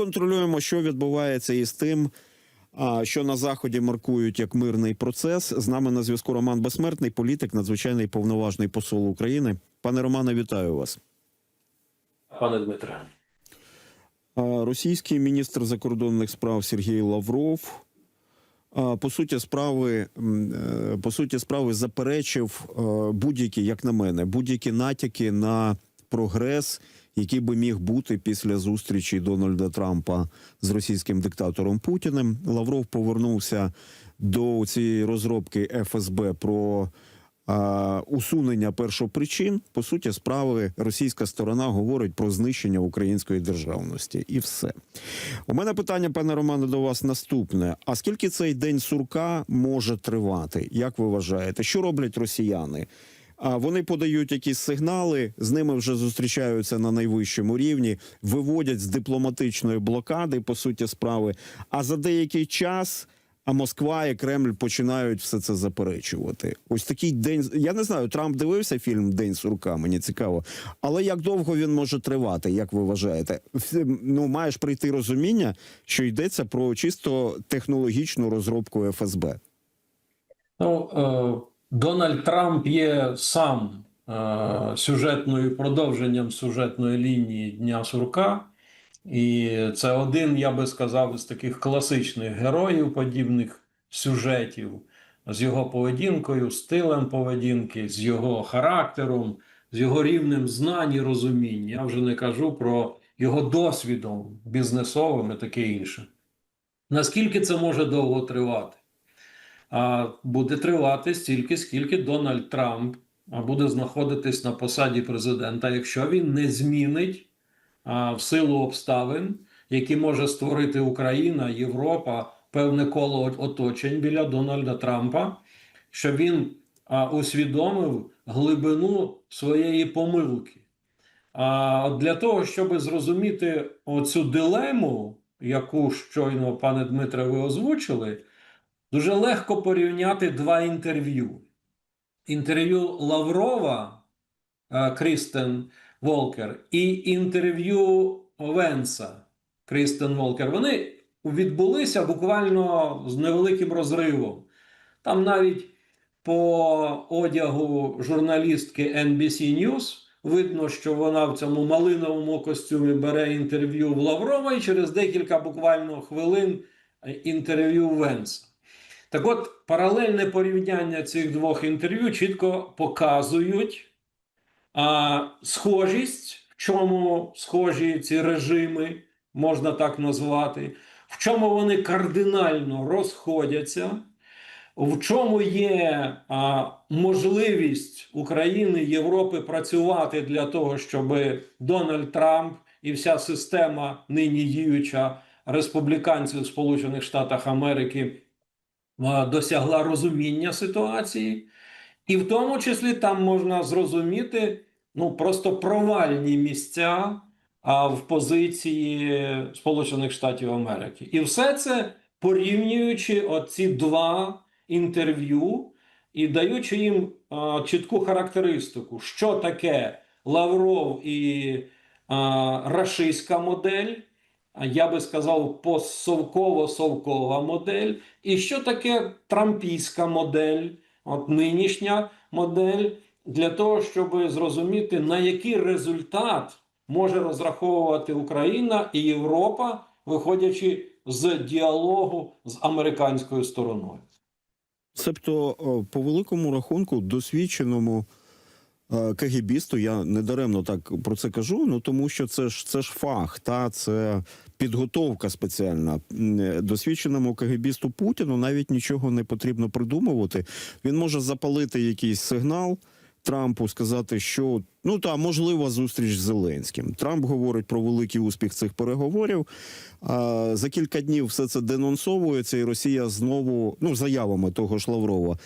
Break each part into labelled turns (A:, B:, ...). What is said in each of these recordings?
A: контролюємо, що відбувається із тим, що на заході маркують як мирний процес. З нами на зв'язку Роман Безсмертний, політик, надзвичайний повноважний посол України. Пане Романе, вітаю вас.
B: Пане Дмитре,
A: Російський міністр закордонних справ Сергій Лавров. По суті, справи е, по суті, справи заперечив е, будь-які, як на мене, будь-які натяки на прогрес, який би міг бути після зустрічі Дональда Трампа з російським диктатором Путіним. Лавров повернувся до цієї розробки ФСБ про а, усунення першопричин. По суті, справи російська сторона говорить про знищення української державності, і все. У мене питання, пане Романе, до вас наступне: а скільки цей день сурка може тривати? Як ви вважаєте, що роблять росіяни? А вони подають якісь сигнали, з ними вже зустрічаються на найвищому рівні, виводять з дипломатичної блокади, по суті, справи. А за деякий час а Москва і Кремль починають все це заперечувати. Ось такий день. Я не знаю, Трамп дивився фільм День сурка. Мені цікаво. Але як довго він може тривати, як ви вважаєте? Ну маєш прийти розуміння, що йдеться про чисто технологічну розробку ФСБ.
B: ну е, Дональд Трамп є сам е, сюжетною продовженням сюжетної лінії Дня Сурка, і це один, я би сказав, з таких класичних героїв подібних сюжетів з його поведінкою, стилем поведінки, з його характером, з його рівнем знань і розуміння. Я вже не кажу про його досвідом бізнесовим і таке інше. Наскільки це може довго тривати? Буде тривати стільки, скільки Дональд Трамп буде знаходитись на посаді президента, якщо він не змінить в силу обставин, які може створити Україна, Європа, певне коло оточень біля Дональда Трампа, щоб він усвідомив глибину своєї помилки. А для того, щоб зрозуміти оцю дилему, яку щойно, пане Дмитре, ви озвучили, дуже легко порівняти два інтерв'ю. Інтерв'ю Лаврова е, Крістен Волкер і інтерв'ю Венса Крістен Волкер. Вони відбулися буквально з невеликим розривом. Там навіть по одягу журналістки NBC News видно, що вона в цьому малиновому костюмі бере інтерв'ю в Лаврова і через декілька буквально хвилин е, інтерв'ю Венса. Так от, паралельне порівняння цих двох інтерв'ю чітко показують а, схожість, в чому схожі ці режими, можна так назвати, в чому вони кардинально розходяться, в чому є а, можливість України Європи працювати для того, щоб Дональд Трамп і вся система нині діюча республіканців Сполучених Штатах Америки досягла розуміння ситуації, і в тому числі там можна зрозуміти ну просто провальні місця в позиції Сполучених Штатів Америки. І все це порівнюючи оці два інтерв'ю і даючи їм чітку характеристику, що таке Лавров і а, рашистська модель. Я би сказав, постсовково-совкова модель, і що таке трампійська модель, от нинішня модель, для того, щоб зрозуміти, на який результат може розраховувати Україна і Європа, виходячи з діалогу з американською стороною.
A: Себто, по великому рахунку, досвідченому е, КГБісту, я недаремно так про це кажу. Ну тому що це ж це ж фах, та це підготовка спеціальна. Е, Досвідченому КГБісту Путіну навіть нічого не потрібно придумувати. Він може запалити якийсь сигнал. Трампу сказати, що ну та можлива зустріч з Зеленським. Трамп говорить про великий успіх цих переговорів. А за кілька днів все це денонсовується, і Росія знову ну заявами того ж Лаврова.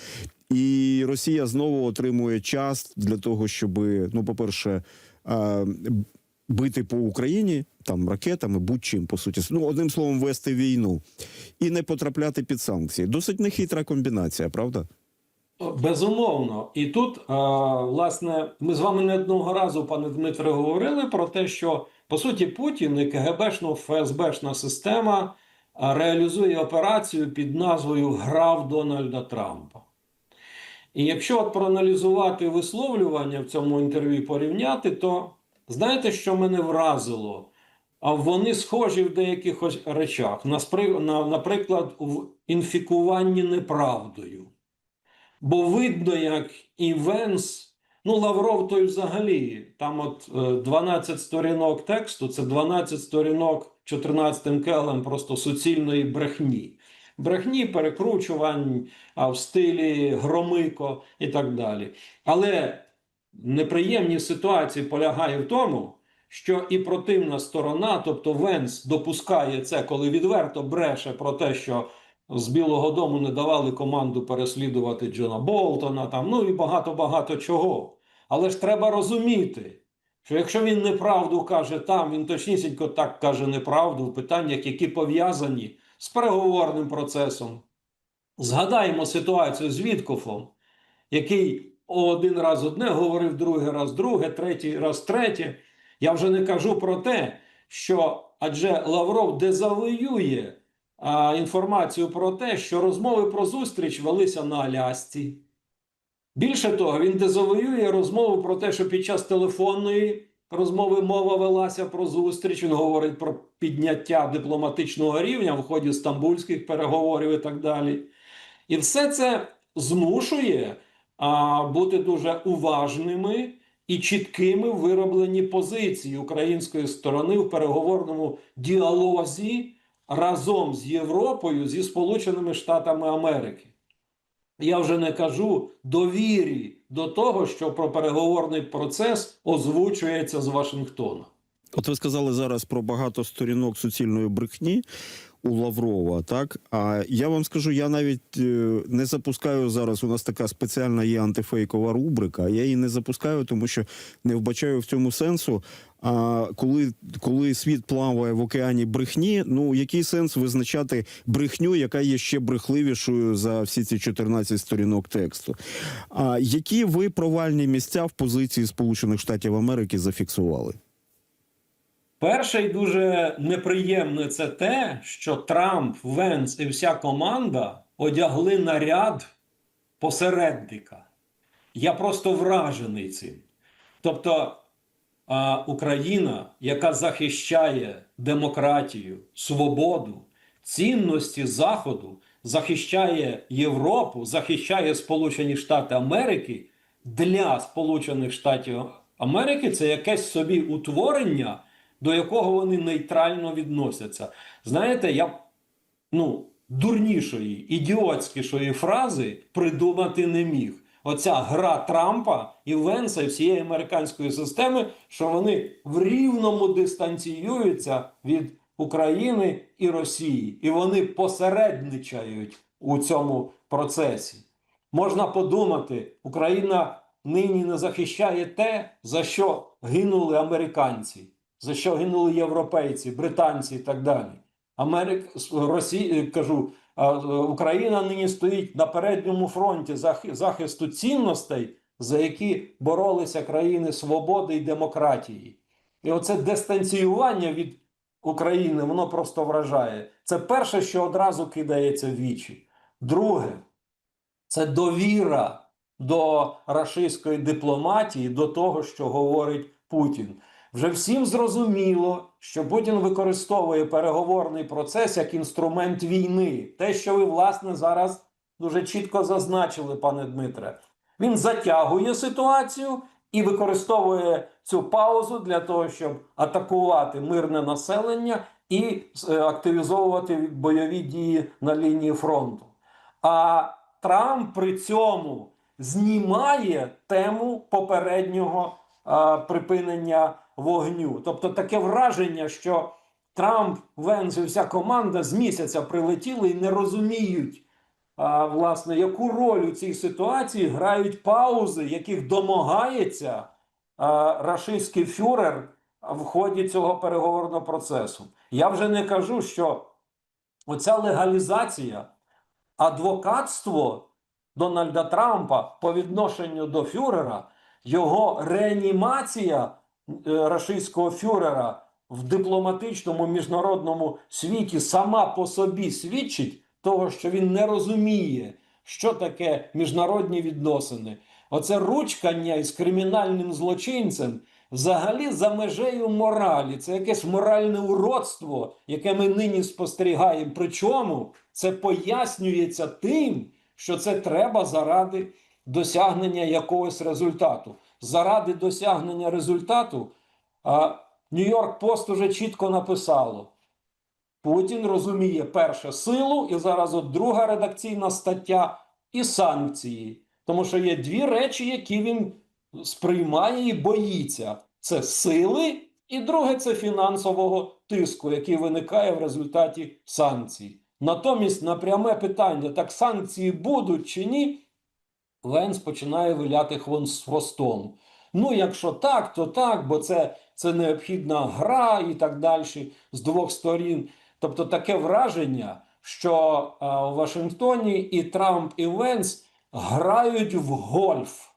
A: І Росія знову отримує час для того, щоб, ну, по-перше, а, бити по Україні там ракетами, будь-чим по суті, ну одним словом, вести війну і не потрапляти під санкції. Досить нехитра комбінація, правда?
B: Безумовно, і тут, е, власне, ми з вами не одного разу, пане Дмитре, говорили про те, що По суті, Путін і КГБшно ФСБшна система реалізує операцію під назвою Гра в Дональда Трампа. І якщо от проаналізувати висловлювання в цьому інтерв'ю порівняти, то знаєте, що мене вразило? А вони схожі в деяких речах. Наприклад, в інфікуванні неправдою. Бо видно, як і Венс, ну Лавров той взагалі, там от е, 12 сторінок тексту, це 12 сторінок 14 келем просто суцільної брехні. Брехні, перекручувань а в стилі Громико і так далі. Але неприємність ситуації полягає в тому, що і противна сторона, тобто Венс, допускає це, коли відверто бреше про те, що з Білого Дому не давали команду переслідувати Джона Болтона, там, ну і багато-багато чого. Але ж треба розуміти, що якщо він неправду каже там, він точнісінько так каже неправду в питаннях, які пов'язані з переговорним процесом. Згадаємо ситуацію з Віткофом, який один раз одне говорив, другий раз друге, третій раз третє. Я вже не кажу про те, що адже Лавров дезавоює інформацію про те, що розмови про зустріч велися на Алясці. Більше того, він дезавоює розмову про те, що під час телефонної розмови мова велася про зустріч. Він говорить про підняття дипломатичного рівня в ході стамбульських переговорів і так далі. І все це змушує а, бути дуже уважними і чіткими в виробленні позиції української сторони в переговорному діалозі разом з Європою зі Сполученими Штатами Америки. Я вже не кажу довірі до того, що про переговорний процес озвучується з Вашингтона.
A: От ви сказали зараз про багато сторінок суцільної брехні у Лаврова, так? А я вам скажу, я навіть е, не запускаю зараз. У нас така спеціальна є антифейкова рубрика. Я її не запускаю, тому що не вбачаю в цьому сенсу. А коли, коли світ плаває в океані брехні, ну який сенс визначати брехню, яка є ще брехливішою за всі ці 14 сторінок тексту? А які ви провальні місця в позиції Сполучених Штатів Америки зафіксували?
B: Перше і дуже неприємне це те, що Трамп, Венс і вся команда одягли наряд посередника. Я просто вражений цим. Тобто Україна, яка захищає демократію, свободу, цінності Заходу, захищає Європу, захищає Сполучені Штати Америки для Сполучених Штатів Америки, це якесь собі утворення, до якого вони нейтрально відносяться. Знаєте, я ну, дурнішої, ідіотськішої фрази придумати не міг. Оця гра Трампа і Венса і всієї американської системи, що вони в рівному дистанціюються від України і Росії, і вони посередничають у цьому процесі. Можна подумати, Україна нині не захищає те, за що гинули американці, за що гинули європейці, британці і так далі. Америк... Росія, кажу, е, Україна нині стоїть на передньому фронті захисту цінностей, за які боролися країни свободи і демократії. І оце дистанціювання від України, воно просто вражає. Це перше, що одразу кидається в вічі. Друге, це довіра до рашистської дипломатії, до того, що говорить Путін. Вже всім зрозуміло, що Путін використовує переговорний процес як інструмент війни. Те, що ви, власне, зараз дуже чітко зазначили, пане Дмитре. Він затягує ситуацію і використовує цю паузу для того, щоб атакувати мирне населення і е, активізовувати бойові дії на лінії фронту. А Трамп при цьому знімає тему попереднього а, припинення вогню. Тобто таке враження, що Трамп, Венс і вся команда з місяця прилетіли і не розуміють, а, власне, яку роль у цій ситуації грають паузи, яких домагається а, рашистський фюрер в ході цього переговорного процесу. Я вже не кажу, що оця легалізація, адвокатство Дональда Трампа по відношенню до фюрера, його реанімація рашистського фюрера в дипломатичному міжнародному світі сама по собі свідчить того, що він не розуміє, що таке міжнародні відносини. Оце ручкання із кримінальним злочинцем взагалі за межею моралі. Це якесь моральне уродство, яке ми нині спостерігаємо. Причому це пояснюється тим, що це треба заради досягнення якогось результату. Заради досягнення результату Нью-Йорк Пост уже чітко написало. Путін розуміє перше силу, і зараз от друга редакційна стаття і санкції. Тому що є дві речі, які він сприймає і боїться: це сили, і друге це фінансового тиску, який виникає в результаті санкцій. Натомість на пряме питання: так санкції будуть чи ні? Ленс починає виляти хвон з хвостом. Ну, якщо так, то так, бо це, це необхідна гра і так далі з двох сторін. Тобто таке враження, що а, у Вашингтоні і Трамп, і Венс грають в гольф,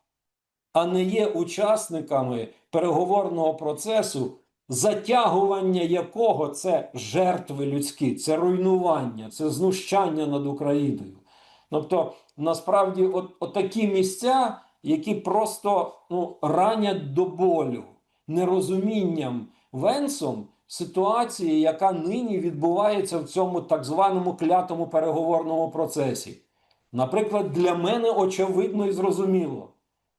B: а не є учасниками переговорного процесу, затягування якого це жертви людські, це руйнування, це знущання над Україною. Тобто, насправді, от, от такі місця, які просто ну, ранять до болю нерозумінням Венсом ситуації, яка нині відбувається в цьому так званому клятому переговорному процесі. Наприклад, для мене очевидно і зрозуміло.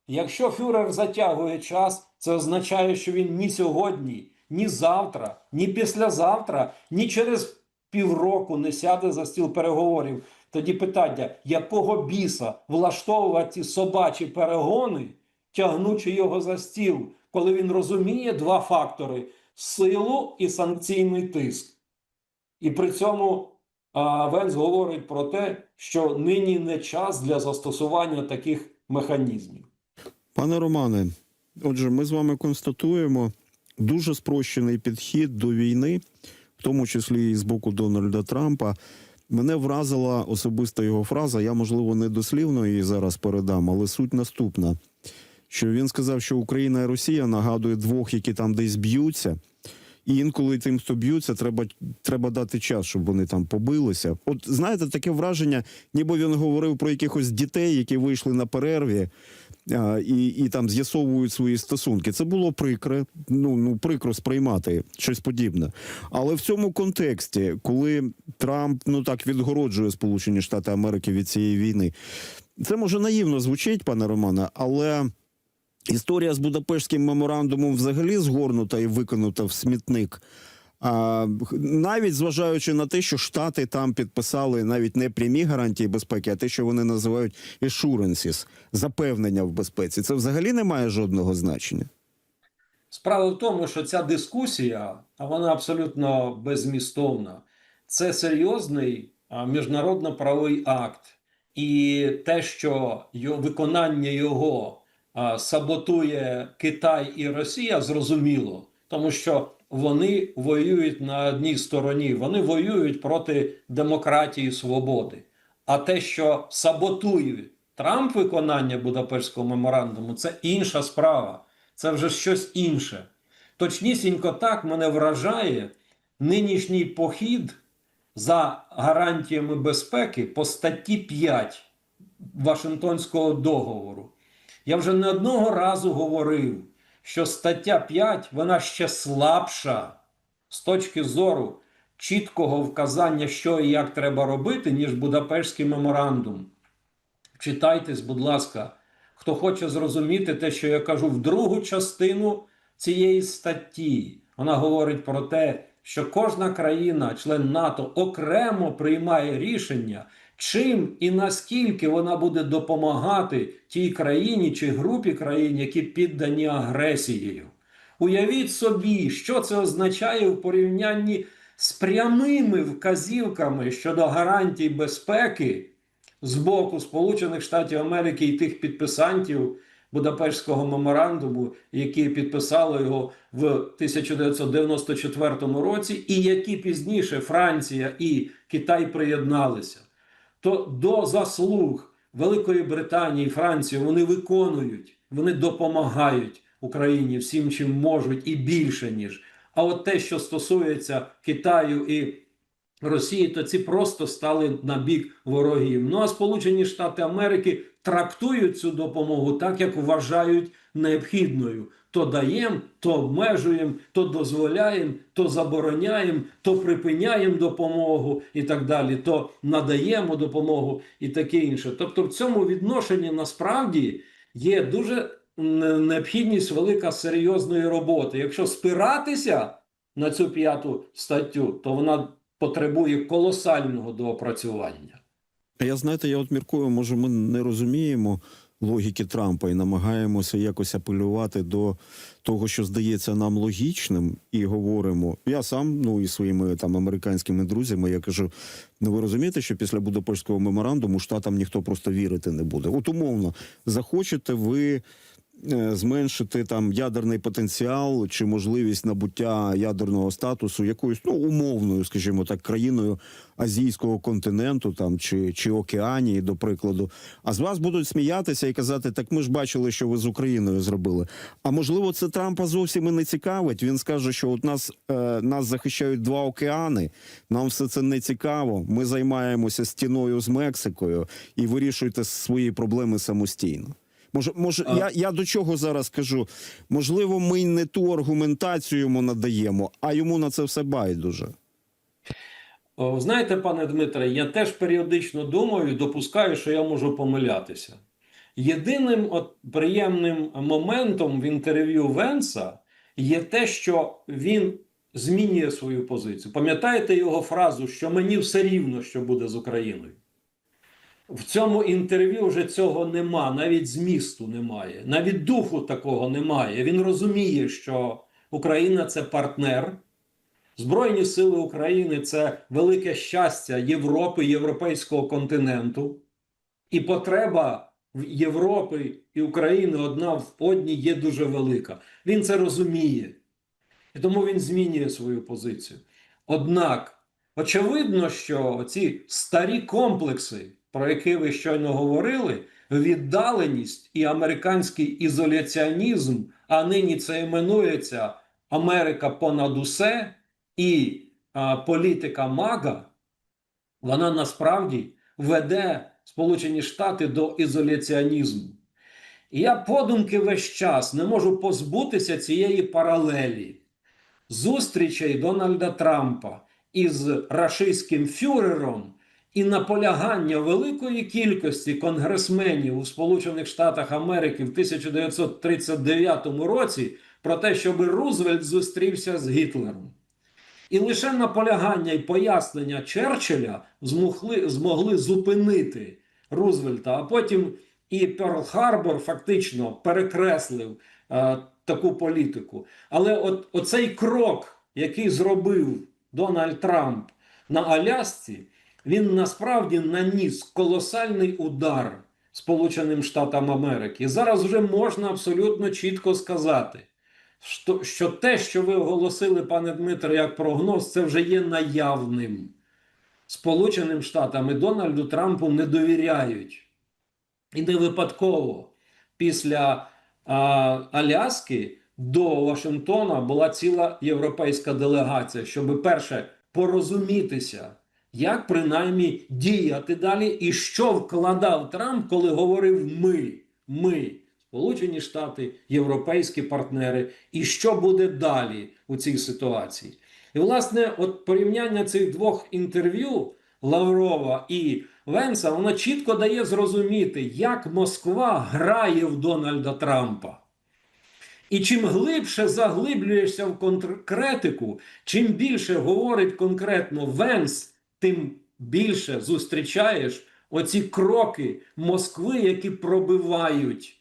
B: Якщо фюрер затягує час, це означає, що він ні сьогодні, ні завтра, ні післязавтра, ні через півроку не сяде за стіл переговорів. Тоді питання, якого біса влаштовувати собачі перегони, тягнучи його за стіл, коли він розуміє два фактори силу і санкційний тиск. І при цьому а, Венс говорить про те, що нині не час для застосування таких механізмів.
A: Пане Романе, отже, ми з вами констатуємо дуже спрощений підхід до війни, в тому числі і з боку Дональда Трампа. Мене вразила особиста його фраза. Я, можливо, не дослівно її зараз передам, але суть наступна: що він сказав, що Україна і Росія нагадує двох, які там десь б'ються. І інколи тим, хто б'ються, треба, треба дати час, щоб вони там побилися. От знаєте, таке враження, ніби він говорив про якихось дітей, які вийшли на перерві і, і там з'ясовують свої стосунки. Це було прикре, ну, ну прикро сприймати щось подібне. Але в цьому контексті, коли Трамп ну так відгороджує Сполучені Штати Америки від цієї війни, це може наївно звучить, пане Романе, але. Історія з Будапештським меморандумом взагалі згорнута і викинута в смітник. Навіть зважаючи на те, що Штати там підписали навіть не прямі гарантії безпеки, а те, що вони називають assurances, запевнення в безпеці, це взагалі не має жодного значення.
B: Справа в тому, що ця дискусія, а вона абсолютно безмістовна, це серйозний міжнародно-правовий акт. І те, що його, виконання його саботує Китай і Росія, зрозуміло, тому що вони воюють на одній стороні, вони воюють проти демократії і свободи. А те, що саботує Трамп виконання Будапештського меморандуму, це інша справа. Це вже щось інше. Точнісінько так мене вражає нинішній похід за гарантіями безпеки по статті 5 Вашингтонського договору. Я вже не одного разу говорив, що стаття 5 вона ще слабша з точки зору чіткого вказання, що і як треба робити, ніж Будапештський меморандум. Читайтесь, будь ласка, хто хоче зрозуміти те, що я кажу в другу частину цієї статті. Вона говорить про те, що кожна країна, член НАТО, окремо приймає рішення, чим і наскільки вона буде допомагати тій країні чи групі країн, які піддані агресією. Уявіть собі, що це означає в порівнянні з прямими вказівками щодо гарантій безпеки з боку Сполучених Штатів Америки і тих підписантів Будапештського меморандуму, які підписали його в 1994 році, і які пізніше Франція і Китай приєдналися, то до заслуг Великої Британії і Франції вони виконують, вони допомагають Україні всім, чим можуть, і більше ніж. А от те, що стосується Китаю і Росії, то ці просто стали на бік ворогів. Ну а Сполучені Штати Америки трактують цю допомогу так, як вважають необхідною. То даємо, то обмежуємо, то дозволяємо, то забороняємо, то припиняємо допомогу і так далі, то надаємо допомогу і таке інше. Тобто, в цьому відношенні насправді є дуже необхідність велика серйозної роботи. Якщо спиратися на цю п'яту статтю, то вона потребує колосального доопрацювання.
A: Я знаєте, я от міркую, може, ми не розуміємо логіки Трампа і намагаємося якось апелювати до того, що здається нам логічним, і говоримо. Я сам, ну і своїми там американськими друзями, я кажу: ну ви розумієте, що після Будапештського меморандуму штатам ніхто просто вірити не буде. От умовно, захочете ви. Е, Зменшити там ядерний потенціал чи можливість набуття ядерного статусу якоюсь ну умовною, скажімо так, країною азійського континенту там чи, чи Океанії, до прикладу. А з вас будуть сміятися і казати: так ми ж бачили, що ви з Україною зробили. А можливо, це Трампа зовсім і не цікавить. Він скаже, що от нас, е, нас захищають два океани. Нам все це не цікаво. Ми займаємося стіною з Мексикою і вирішуйте свої проблеми самостійно. Може, може,
B: А-
A: я, я до чого зараз кажу? Можливо, ми не ту аргументацію йому надаємо, а йому на це все байдуже.
B: О, Знаєте, пане Дмитре, я теж періодично думаю, допускаю, що я можу помилятися. Єдиним от приємним моментом в інтерв'ю Венса є те, що він змінює свою позицію. Пам'ятаєте його фразу, що мені все рівно, що буде з Україною? В цьому інтерв'ю вже цього нема, навіть змісту немає, навіть духу такого немає. Він розуміє, що Україна це партнер. Збройні сили України це велике щастя Європи, європейського континенту, і потреба Європи і України одна в одній є дуже велика. Він це розуміє, і тому він змінює свою позицію. Однак, очевидно, що ці старі комплекси, про які ви щойно говорили, віддаленість і американський ізоляціонізм, а нині це іменується Америка понад усе і а, політика МАГА, вона насправді веде Сполучені Штати до ізоляціонізму. І я подумки весь час не можу позбутися цієї паралелі зустрічей Дональда Трампа із рашистським фюрером і наполягання великої кількості конгресменів у Сполучених Штатах Америки в 1939 році про те, щоб Рузвельт зустрівся з Гітлером. І лише наполягання і пояснення Черчилля змогли, змогли зупинити Рузвельта, а потім і Перл-Харбор фактично перекреслив е, таку політику. Але от оцей крок, який зробив Дональд Трамп на Алясці, він насправді наніс колосальний удар Сполученим Штатам Америки. Зараз вже можна абсолютно чітко сказати, що, що те, що ви оголосили, пане Дмитре, як прогноз, це вже є наявним. Сполученим Штатам і Дональду Трампу не довіряють. І не випадково після а, Аляски до Вашингтона була ціла європейська делегація, щоб перше порозумітися, як принаймні діяти далі, і що вкладав Трамп, коли говорив ми, ми, Сполучені Штати, європейські партнери, і що буде далі у цій ситуації. І, власне, от порівняння цих двох інтерв'ю Лаврова і Венса, воно чітко дає зрозуміти, як Москва грає в Дональда Трампа. І чим глибше заглиблюєшся в конкретику, чим більше говорить конкретно Венс, тим більше зустрічаєш оці кроки Москви, які пробивають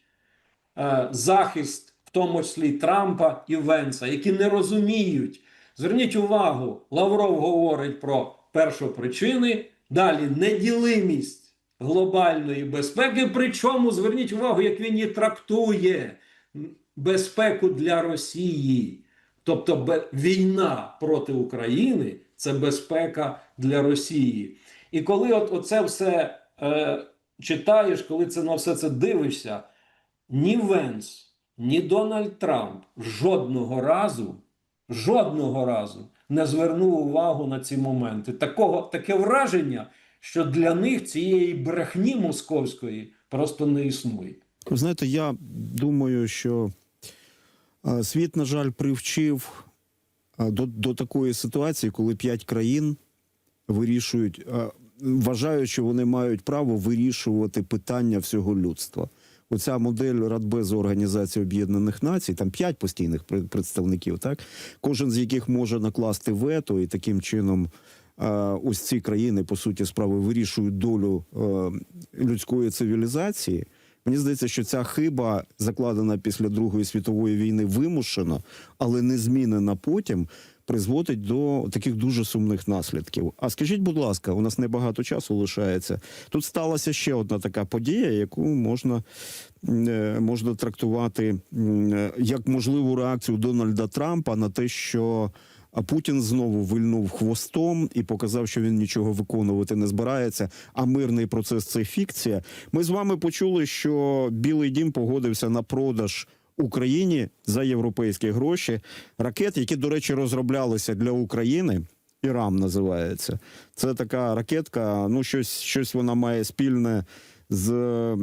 B: е, захист, в тому числі Трампа і Венса, які не розуміють. Зверніть увагу, Лавров говорить про першопричини, далі неділимість глобальної безпеки. Причому зверніть увагу, як він її трактує безпеку для Росії. Тобто війна проти України це безпека для Росії. І коли от оце все е, читаєш, коли це на все це дивишся, ні Венс, ні Дональд Трамп жодного разу жодного разу не звернув увагу на ці моменти. Такого, таке враження, що для них цієї брехні московської просто не існує.
A: Ви знаєте, я думаю, що е, світ, на жаль, привчив до, до такої ситуації, коли п'ять країн вирішують, вважають, що вони мають право вирішувати питання всього людства. Оця модель Радбезу Організації Об'єднаних Націй, там п'ять постійних пред- представників, так кожен з яких може накласти вето, і таким чином ось ці країни, по суті, справи вирішують долю людської цивілізації. Мені здається, що ця хиба, закладена після Другої світової війни, вимушена, але не змінена потім, призводить до таких дуже сумних наслідків. А скажіть, будь ласка, у нас небагато часу лишається. Тут сталася ще одна така подія, яку можна, е, можна трактувати е, як можливу реакцію Дональда Трампа на те, що. А Путін знову вильнув хвостом і показав, що він нічого виконувати не збирається. А мирний процес це фікція. Ми з вами почули, що Білий Дім погодився на продаж Україні за європейські гроші ракет, які, до речі, розроблялися для України. Ірам називається. Це така ракетка. Ну, щось, щось вона має спільне з е,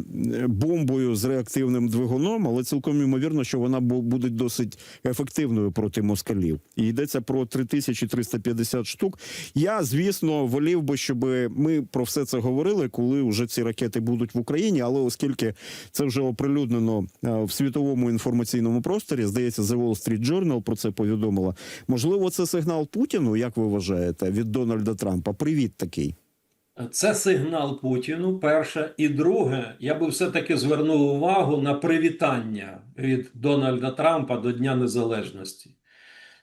A: бомбою з реактивним двигуном, але цілком ймовірно, що вона буде досить ефективною проти москалів. І йдеться про 3350 штук. Я, звісно, волів би, щоб ми про все це говорили, коли вже ці ракети будуть в Україні. Але оскільки це вже оприлюднено е, в світовому інформаційному просторі, здається, The Wall Street Journal про це повідомила. Можливо, це сигнал Путіну, як ви вважаєте, від Дональда Трампа. Привіт такий.
B: Це сигнал Путіну. Перше, і друге, я би все-таки звернув увагу на привітання від Дональда Трампа до Дня Незалежності.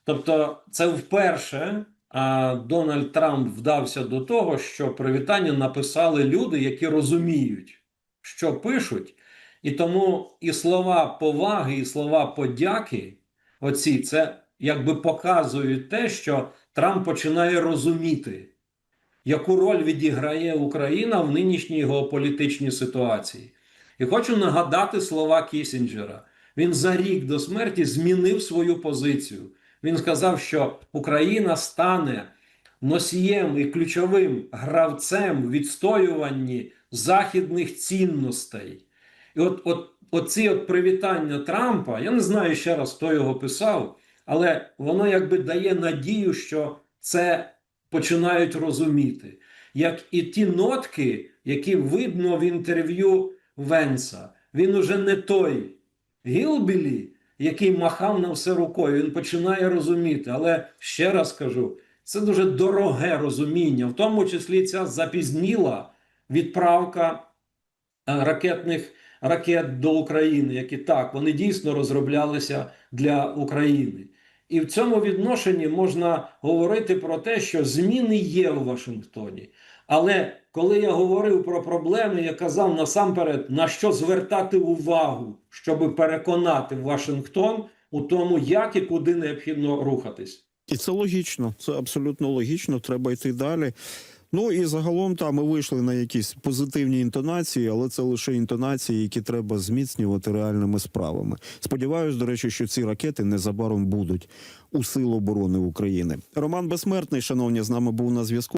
B: Тобто, це вперше а, Дональд Трамп вдався до того, що привітання написали люди, які розуміють, що пишуть, і тому і слова поваги, і слова подяки, оці це якби показують те, що Трамп починає розуміти яку роль відіграє Україна в нинішній геополітичній ситуації. І хочу нагадати слова Кісінджера. Він за рік до смерті змінив свою позицію. Він сказав, що Україна стане носієм і ключовим гравцем в відстоюванні західних цінностей. І от, от оці от привітання Трампа, я не знаю ще раз, хто його писав, але воно якби дає надію, що це починають розуміти. Як і ті нотки, які видно в інтерв'ю Венса, він уже не той Гілбілі, який махав на все рукою. Він починає розуміти. Але ще раз кажу, це дуже дороге розуміння, в тому числі ця запізніла відправка е, ракетних ракет до України, які так, вони дійсно розроблялися для України. І в цьому відношенні можна говорити про те, що зміни є у Вашингтоні. Але коли я говорив про проблеми, я казав насамперед, на що звертати увагу, щоб переконати Вашингтон у тому, як і куди необхідно рухатись.
A: І це логічно, це абсолютно логічно. Треба йти далі. Ну і загалом там ми вийшли на якісь позитивні інтонації, але це лише інтонації, які треба зміцнювати реальними справами. Сподіваюсь, до речі, що ці ракети незабаром будуть у сил оборони України. Роман Безсмертний, шановні, з нами був на зв'язку.